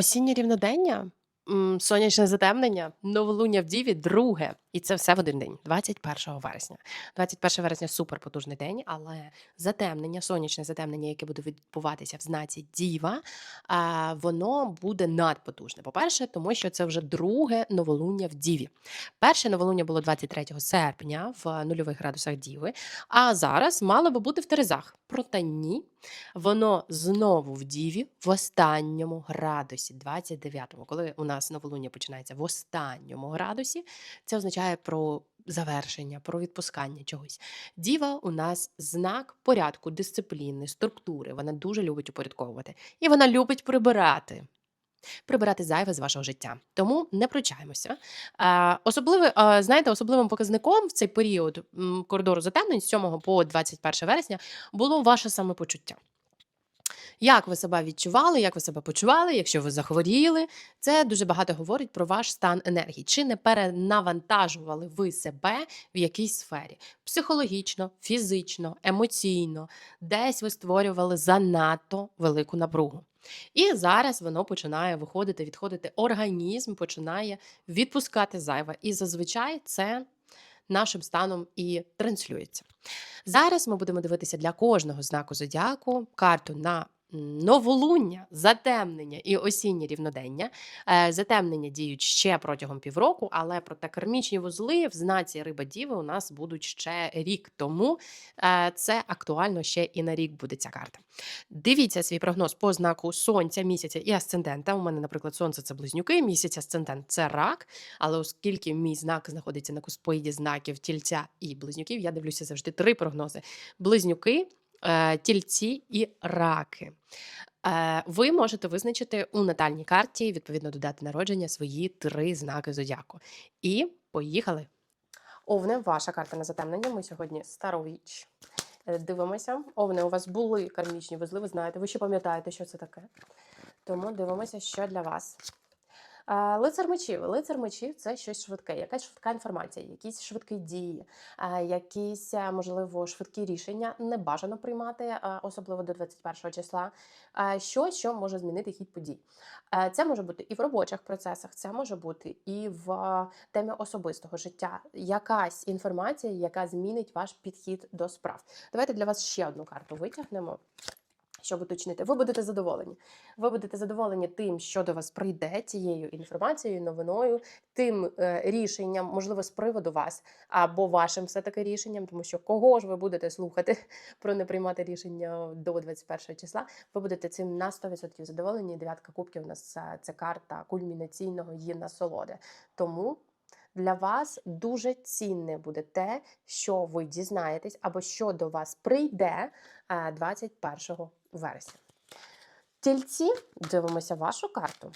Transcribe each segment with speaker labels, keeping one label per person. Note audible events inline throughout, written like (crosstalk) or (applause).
Speaker 1: Осіннє рівнодення, сонячне затемнення, новолуння в Діві, друге. І це все в один день, 21 вересня. 21 вересня супер потужний день, але затемнення, сонячне затемнення, яке буде відбуватися в знаці Діва, воно буде надпотужне. По-перше, тому що це вже друге новолуння в Діві. Перше новолуння було 23 серпня в нульових градусах Діви, а зараз мало би бути в Терезах. Проте ні, Воно знову в Діві в останньому градусі, 29-му. Коли у нас новолуння починається в останньому градусі, це означає про завершення, про відпускання чогось. Діва у нас знак порядку, дисципліни, структури. Вона дуже любить упорядковувати. І вона любить прибирати. Прибирати зайве з вашого життя. Тому не пручаємося. Особливо, знаєте, особливим показником в цей період коридору затемнень з 7 по 21 вересня було ваше самопочуття. Як ви себе відчували, як ви себе почували, якщо ви захворіли, це дуже багато говорить про ваш стан енергії. Чи не перенавантажували ви себе в якійсь сфері? Психологічно, фізично, емоційно, десь ви створювали занадто велику напругу. І зараз воно починає виходити, відходити. Організм починає відпускати зайве. І зазвичай це нашим станом і транслюється. Зараз ми будемо дивитися для кожного знаку зодіаку карту на новолуння, затемнення і осіннє рівнодення. Е, Затемнення діють ще протягом півроку, але проте кармічні вузли в знаці риба діви у нас будуть ще рік тому. Е, Це актуально ще і на рік буде ця карта. Дивіться свій прогноз по знаку сонця, місяця і асцендента. У мене, наприклад, сонце це близнюки, місяць асцендент це рак. Але оскільки мій знак знаходиться на куспоїді знаків тільця і близнюків, я дивлюся завжди три прогнози: близнюки, тільці і раки. Е, Ви можете визначити у натальній карті, відповідно до дати народження, свої три знаки зодіаку. І поїхали. Овне, ваша карта на затемнення. Ми сьогодні старовіч. Е, Дивимося. Овне, у вас були кармічні вузли, ви знаєте, ви ще пам'ятаєте, що це таке. Тому дивимося, що для вас. Лицар мечів. Лицар мечів це щось швидке, якась швидка інформація, якісь швидкі дії, якісь, е, можливо, швидкі рішення не бажано приймати, е, особливо до 21 числа. Щось, що може змінити хід подій. Е, Це може бути і в робочих процесах, це може бути і в темі особистого життя. Якась інформація, яка змінить ваш підхід до справ. Давайте для вас ще одну карту витягнемо. Щоб уточнити, ви будете задоволені. Ви будете задоволені тим, що до вас прийде цією інформацією, новиною, тим е, рішенням, можливо, з приводу вас або вашим все таки рішенням, тому що кого ж ви будете слухати (laughs) про не приймати рішення до 21 числа. Ви будете цим на 100% задоволені. Дев'ятка кубків у нас е, це карта кульмінаційного її насолоди. Тому для вас дуже цінне буде те, що ви дізнаєтесь, або що до вас прийде е, 21 вересня. Тільці дивимося вашу карту.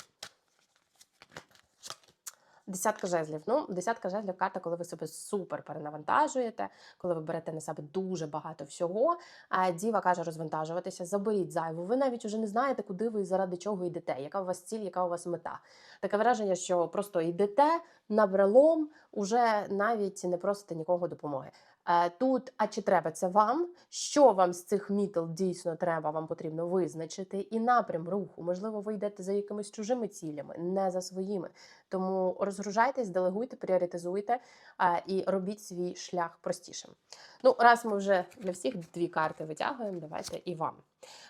Speaker 1: Десятка жезлів. Ну, десятка жезлів карта, коли ви себе супер перенавантажуєте, коли ви берете на себе дуже багато всього. А діва каже розвантажуватися, заберіть зайву. Ви навіть уже не знаєте, куди ви і заради чого йдете, яка у вас ціль, яка у вас мета. Таке враження, що просто йдете набралом, уже навіть не просите нікого допомоги. Е, Тут, а чи треба це вам? Що вам з цих мітл дійсно треба, вам потрібно визначити, і напрям руху. Можливо, ви йдете за якимись чужими цілями, не за своїми. Тому розгружайтесь, делегуйте, пріоритизуйте і робіть свій шлях простішим. Ну, раз ми вже для всіх дві карти витягуємо, давайте і вам.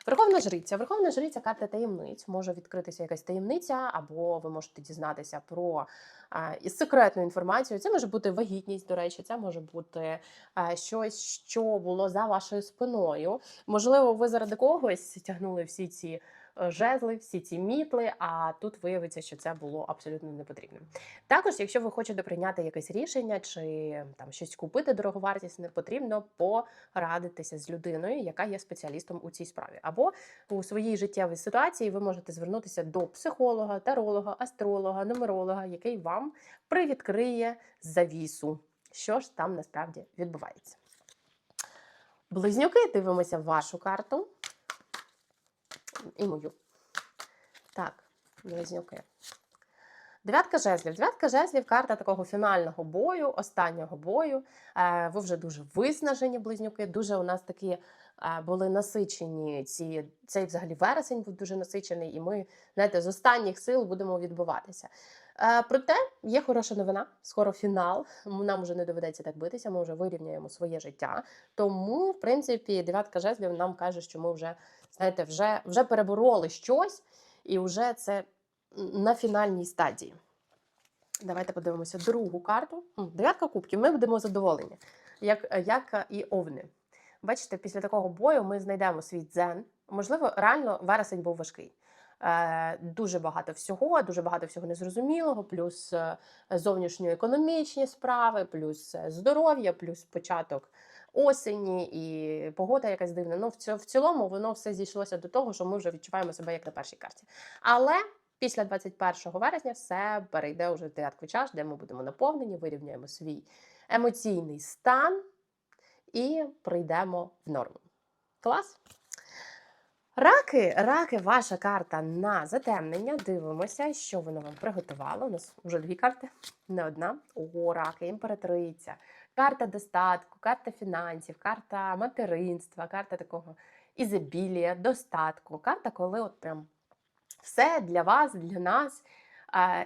Speaker 1: Верховна жриця. Верховна жриця карта таємниць. Може відкритися якась таємниця, або ви можете дізнатися про а, секретну інформацію. Це може бути вагітність, до речі, це може бути а, щось, що було за вашою спиною. Можливо, ви заради когось тягнули всі ці жезли, всі ці мітли, а тут виявиться, що це було абсолютно не потрібним. Також, якщо ви хочете прийняти якесь рішення чи там щось купити дороговартісне, потрібно порадитися з людиною, яка є спеціалістом у цій справі. Або у своїй життєвій ситуації ви можете звернутися до психолога, таролога, астролога, нумеролога, який вам привідкриє завісу, що ж там насправді відбувається. Близнюки, дивимося вашу карту і мою. Так, близнюки. Дев'ятка жезлів. Дев'ятка жезлів карта такого фінального бою, останнього бою. Е, Ви вже дуже виснажені близнюки. Дуже у нас такі е, були насичені ці цей взагалі вересень був дуже насичений, і ми знаєте, з останніх сил будемо відбуватися. Е, Проте є хороша новина. Скоро фінал. Нам вже не доведеться так битися. Ми вже вирівняємо своє життя. Тому, в принципі, дев'ятка жезлів нам каже, що ми вже знаєте, вже, вже перебороли щось, і вже це на фінальній стадії. Давайте подивимося другу карту. Дев'ятка кубків. Ми будемо задоволені, як, як і овни. Бачите, після такого бою ми знайдемо свій дзен. Можливо, реально вересень був важкий. Е, дуже багато всього, дуже багато всього незрозумілого, плюс е, зовнішньоекономічні справи, плюс е, здоров'я, плюс початок осені і погода якась дивна. Ну, в, цілому воно все зійшлося до того, що ми вже відчуваємо себе як на першій карті. Але після 21 вересня все перейде уже в дев'ятку чаш, де ми будемо наповнені, вирівняємо свій емоційний стан і прийдемо в норму. Клас? Раки, раки, ваша карта на затемнення. Дивимося, що воно вам приготувало. У нас вже дві карти, не одна. О, раки, імператриця, карта достатку, карта фінансів, карта материнства, карта такого ізобілія, достатку. Карта, коли от прям все для вас, для нас.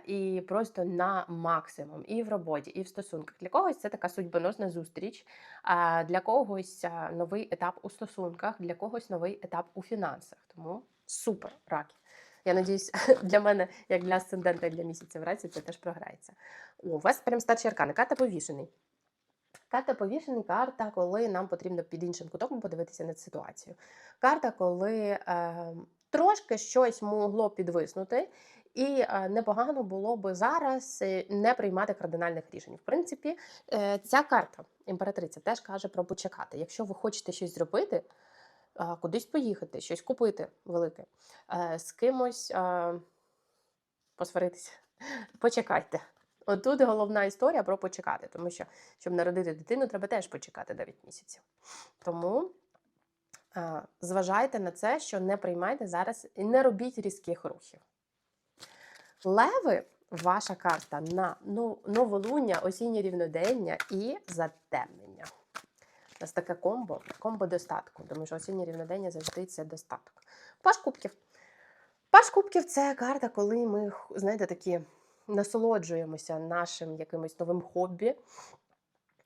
Speaker 1: І просто на максимум і в роботі, і в стосунках. Для когось це така судьбоносна зустріч, для когось новий етап у стосунках, для когось новий етап у фінансах. Тому супер раки. Я надіюсь, (laughs) для мене, як для асцендента і для місяця в раці, це теж програється. У вас прям старші аркани. Карта повішений. Карта повішений карта, коли нам потрібно під іншим кутом подивитися на ситуацію. Карта, коли е, трошки щось могло підвиснути, і е, непогано було би зараз е, не приймати кардинальних рішень. В принципі, е, ця карта, імператриця, теж каже про почекати. Якщо ви хочете щось зробити, е, кудись поїхати, щось купити велике, е, з кимось е, посваритися, почекайте. Отут головна історія про почекати, тому що щоб народити дитину, треба теж почекати 9 місяців. Тому е, зважайте на це, що не приймайте зараз і не робіть різких рухів. Леви ваша карта на ну- новолуння, осіннє рівнодення і затемнення. У нас таке комбо, комбо достатку, тому що осіннє рівнодення завжди це достаток. Паш кубків. Паш кубків це карта, коли ми, знаєте, такі насолоджуємося нашим якимось новим хобі.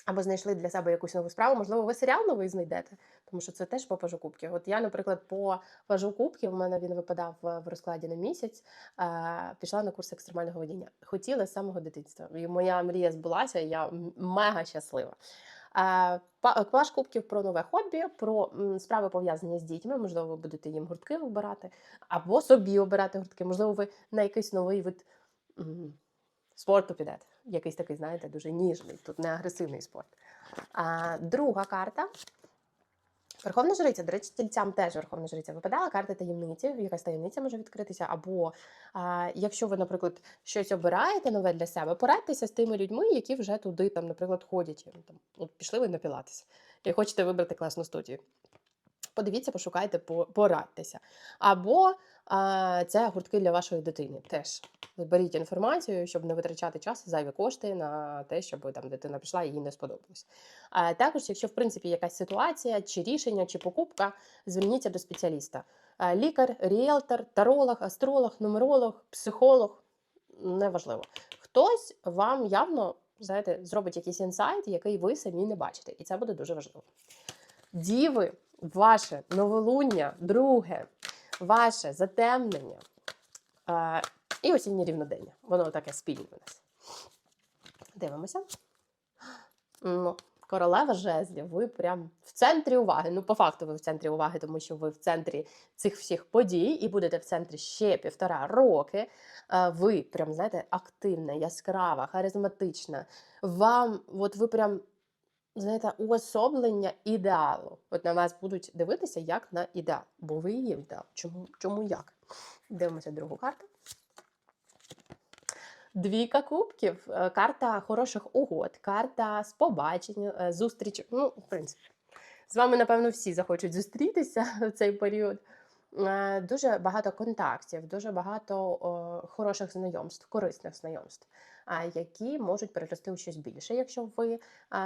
Speaker 1: Або знайшли для себе якусь нову справу, можливо, ви серіал новий знайдете, тому що це теж по пажу кубків. От я, наприклад, по пажу кубків, у мене він випадав е, в розкладі на місяць, е, пішла на курс екстремального водіння. Хотіла з самого дитинства. І моя мрія збулася, і я мега щаслива. Е, кубків про нове хобі, про справи пов'язані з дітьми. Можливо, ви будете їм гуртки обирати, або собі обирати гуртки. Можливо, ви на якийсь новий вид м, спорту підете. Якийсь такий, знаєте, дуже ніжний, тут не агресивний спорт. А, друга карта. Верховна жриця, до речі, тільцям теж Верховна жриця випадала. Карта таємниці, якась таємниця може відкритися. Або а, якщо ви, наприклад, щось обираєте нове для себе, порадьтеся з тими людьми, які вже туди, там, наприклад, ходять. Там, от пішли ви на пілатес, і хочете вибрати класну студію. Подивіться, пошукайте, по- порадьтеся. Або це гуртки для вашої дитини. Теж зберіть інформацію, щоб не витрачати час, зайві кошти на те, щоб там дитина пішла і їй не сподобалось. А також, якщо в принципі якась ситуація, чи рішення, чи покупка, зверніться до спеціаліста. Лікар, ріелтор, таролог, астролог, нумеролог, психолог неважливо. Хтось вам явно знаєте, зробить якийсь інсайт, який ви самі не бачите, і це буде дуже важливо. Діви, ваше новолуння, друге, ваше затемнення е, і осіннє рівнодення. Воно таке спільне у нас. Дивимося. Ну, королева жезлів, ви прям в центрі уваги. Ну, по факту, ви в центрі уваги, тому що ви в центрі цих всіх подій і будете в центрі ще півтора роки. Е, Ви прям, знаєте, активна, яскрава, харизматична. Вам, от ви прям знаєте, уособлення ідеалу. От на вас будуть дивитися як на ідеал, бо ви є ідеал. Чому, чому як? Дивимося другу карту. Двійка кубків, е, карта хороших угод, карта з побачення, е, зустріч. Ну, в принципі, з вами, напевно, всі захочуть зустрітися (laughs) в цей період. е, дуже багато контактів, дуже багато о, хороших знайомств, корисних знайомств, які можуть перерости у щось більше, якщо ви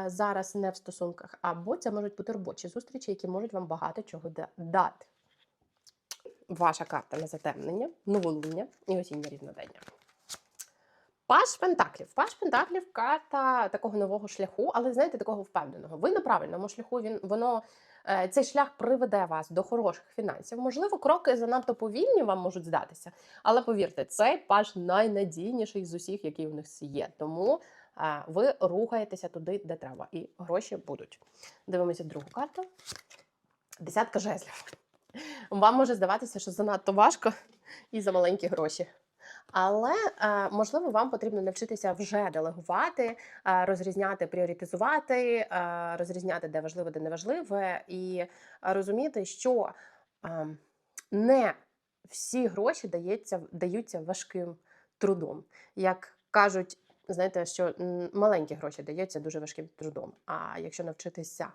Speaker 1: зараз не в стосунках, або це можуть бути робочі зустрічі, які можуть вам багато чого да- дати. Ваша карта на затемнення, новолуння і осіннє рівнодення. Паш Пентаклів. Паш Пентаклів карта такого нового шляху, але знаєте, такого впевненого. Ви на правильному шляху. Він воно цей шлях приведе вас до хороших фінансів. Можливо, кроки занадто повільні вам можуть здатися, але повірте, цей паш найнадійніший з усіх, які у них є. Тому е, ви рухаєтеся туди, де треба, і гроші будуть. Дивимося другу карту. Десятка жезлів. Вам може здаватися, що занадто важко і за маленькі гроші. Але е, можливо, вам потрібно навчитися вже делегувати, е, розрізняти, пріоритизувати, е, розрізняти, де важливе, де не важливе, і розуміти, що не всі гроші дається, даються важким трудом. Як кажуть, знаєте, що маленькі гроші даються дуже важким трудом. А якщо навчитися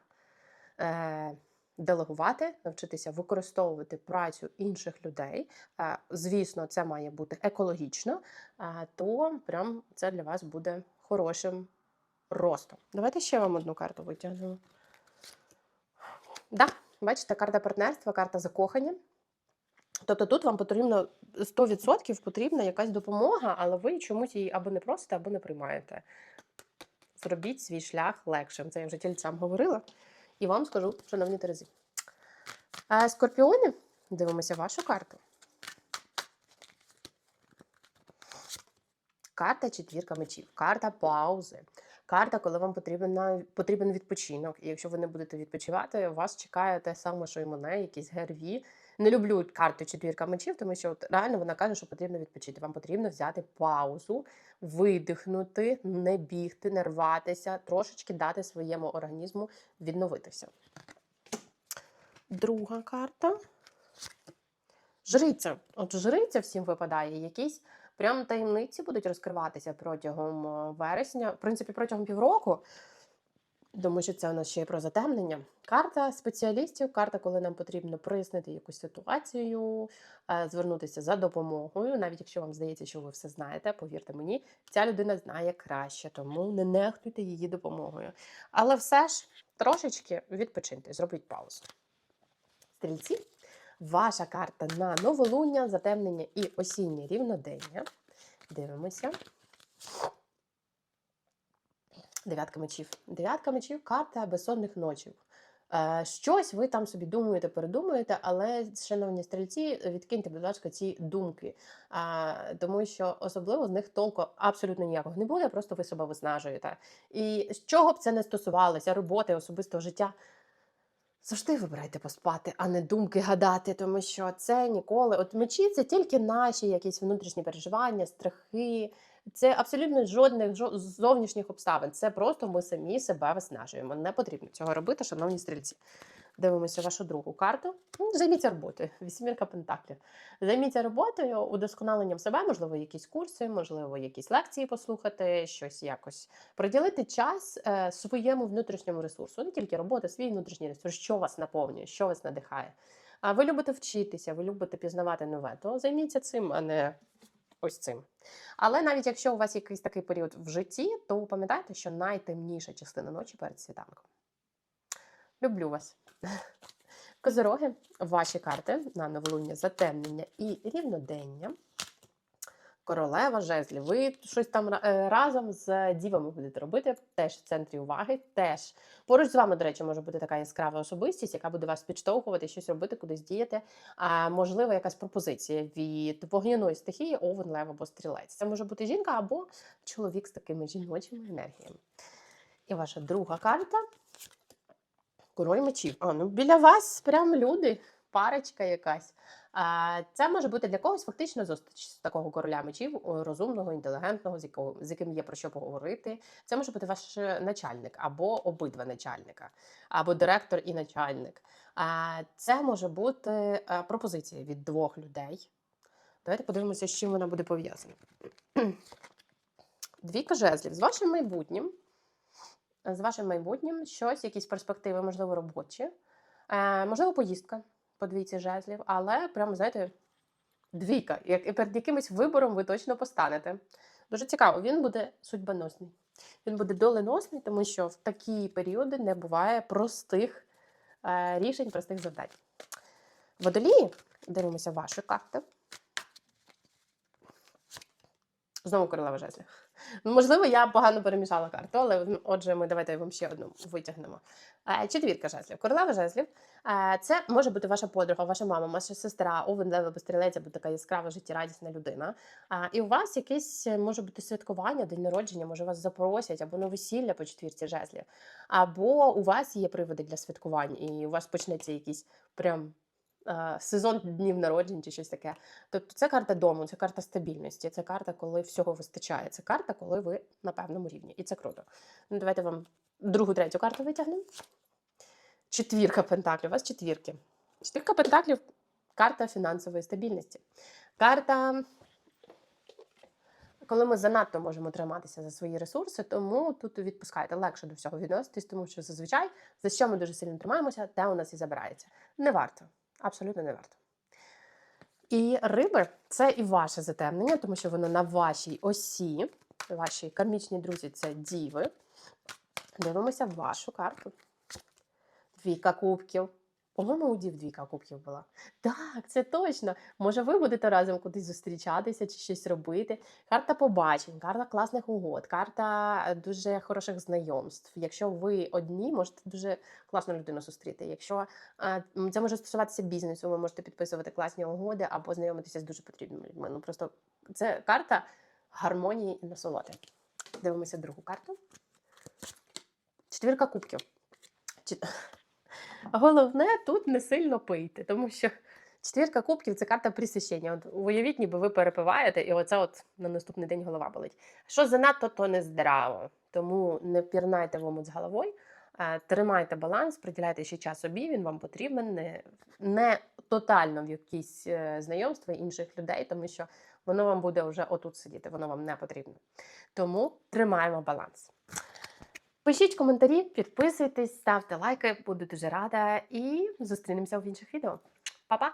Speaker 1: делегувати, навчитися використовувати працю інших людей, е, звісно, це має бути екологічно, е, то прям це для вас буде хорошим ростом. Давайте ще вам одну карту витягнемо. Да, бачите, карта партнерства, карта закохання. Тобто тут вам потрібно 100% потрібна якась допомога, але ви чомусь її або не просите, або не приймаєте. Зробіть свій шлях легшим. Це я вже тільцям говорила. І вам скажу, шановні Терези. Скорпіони, дивимося вашу карту. Карта четвірка мечів, карта паузи, карта, коли вам потрібен, потрібен відпочинок. І якщо ви не будете відпочивати, вас чекає те саме, що і мене, якісь ГРВІ. Не люблю карту четвірка мечів, тому що от реально вона каже, що потрібно відпочити. Вам потрібно взяти паузу, видихнути, не бігти, не рватися, трошечки дати своєму організму відновитися. Друга карта. Жриця. От жриця всім випадає. Якісь прям таємниці будуть розкриватися протягом е, вересня, в принципі, протягом півроку. Тому що це у нас ще й про затемнення. Карта спеціалістів, карта, коли нам потрібно прояснити якусь ситуацію, е, звернутися за допомогою. Навіть якщо вам здається, що ви все знаєте, повірте мені, ця людина знає краще, тому не нехтуйте її допомогою. Але все ж трошечки відпочиньте, зробіть паузу. Стрільці, ваша карта на новолуння, затемнення і осіннє рівнодення. Дивимося. Дев'ятка мечів. Дев'ятка мечів карта безсонних ночів. Е, Щось ви там собі думаєте, передумуєте, але, шановні стрільці, відкиньте, будь ласка, ці думки. А, тому що особливо з них толку абсолютно ніякого не буде, просто ви себе виснажуєте. І з чого б це не стосувалося, роботи, особистого життя. Завжди вибирайте поспати, а не думки гадати, тому що це ніколи. От мечі це тільки наші якісь внутрішні переживання, страхи. Це абсолютно жодних жо- зовнішніх обставин. Це просто ми самі себе виснажуємо. Не потрібно цього робити, шановні стрільці. Дивимося вашу другу карту. Ну, Займіться роботою. (laughs) Вісімірка пентаклів. Займіться роботою, удосконаленням себе, можливо, якісь курси, можливо, якісь лекції послухати, щось якось приділити час е, своєму внутрішньому ресурсу, не тільки робота, свій внутрішній ресурс, що вас наповнює, що вас надихає. А ви любите вчитися, ви любите пізнавати нове, то займіться цим, а не ось цим. Але навіть якщо у вас якийсь такий період в житті, то пам'ятайте, що найтемніша частина ночі перед світанком. Люблю вас. (laughs) Козороги, ваші карти на новолуння затемнення і рівнодення. Королева жезлів. Ви щось там е, разом з дівами будете робити, теж в центрі уваги. Теж поруч з вами, до речі, може бути така яскрава особистість, яка буде вас підштовхувати, щось робити, кудись діяти. А можливо, якась пропозиція від вогняної стихії, овен, лев або стрілець. Це може бути жінка або чоловік з такими жіночими енергіями. І ваша друга карта король мечів. А, ну біля вас прям люди, парочка якась. Це може бути для когось фактично зустріч з такого короля мечів, розумного, інтелігентного, з, якого, з яким є про що поговорити. Це може бути ваш е, начальник або обидва начальника, або директор і начальник. А, це може бути е, пропозиція від двох людей. Давайте подивимося, з чим вона буде пов'язана. (clears throat) Двійка жезлів з вашим майбутнім. З вашим майбутнім щось, якісь перспективи, можливо, робочі, е, можливо, поїздка. По двійці жезлів, але прямо, знаєте, двійка. Як, і перед якимось вибором ви точно постанете. Дуже цікаво, він буде судьбоносний. Він буде доленосний, тому що в такі періоди не буває простих е, рішень, простих завдань. Водолії, дивимося ваші карти. Знову королева жезлів. Ну, можливо, я погано перемішала карту, але отже, ми давайте вам ще одну витягнемо. Е, Четвірка жезлів. Королева жезлів. е, Це може бути ваша подруга, ваша мама, ваша сестра, овен, лева, безстрілець, або така яскрава, життєрадісна людина. І у вас якесь е, може бути святкування, день народження, може вас запросять, або на весілля по четвірці жезлів. Або у вас є приводи для святкувань, і у вас почнеться якийсь прям е, сезон днів народжень чи щось таке. Тобто це карта дому, це карта стабільності, це карта, коли всього вистачає. Це карта, коли ви на певному рівні. І це круто. Ну, давайте вам другу, третю карту витягнемо. Четвірка пентаклів. У вас четвірки. Четвірка пентаклів карта фінансової стабільності. Карта, коли ми занадто можемо триматися за свої ресурси, тому тут відпускайте легше до всього відноситись, тому що зазвичай за що ми дуже сильно тримаємося, те у нас і забирається. Не варто. Абсолютно не варто. І риби це і ваше затемнення, тому що воно на вашій осі. Ваші кармічні друзі це діви. Дивимося вашу карту. Двійка кубків. По-моєму, у дів двійка кубків була. Так, це точно. Може, ви будете разом кудись зустрічатися чи щось робити. Карта побачень, карта класних угод, карта е, дуже хороших знайомств. Якщо ви одні, можете дуже класну людину зустріти. Якщо е, це може стосуватися бізнесу, ви можете підписувати класні угоди або знайомитися з дуже потрібними людьми. Ну просто це карта гармонії і насолоди. Дивимося другу карту. Четвірка кубків. Головне тут не сильно пийте, тому що четвірка кубків це карта присвящення. От уявіть, ніби ви перепиваєте, і оце от на наступний день голова болить. Що занадто, то не здраво. Тому не пірнайте в омут з головою, е, тримайте баланс, приділяйте ще час собі, він вам потрібен. Не, не тотально в якісь е, знайомства інших людей, тому що воно вам буде вже отут сидіти, воно вам не потрібно. Тому тримаємо баланс. Пишіть коментарі, підписуйтесь, ставте лайки, буду дуже рада і зустрінемося в інших відео. Па-па!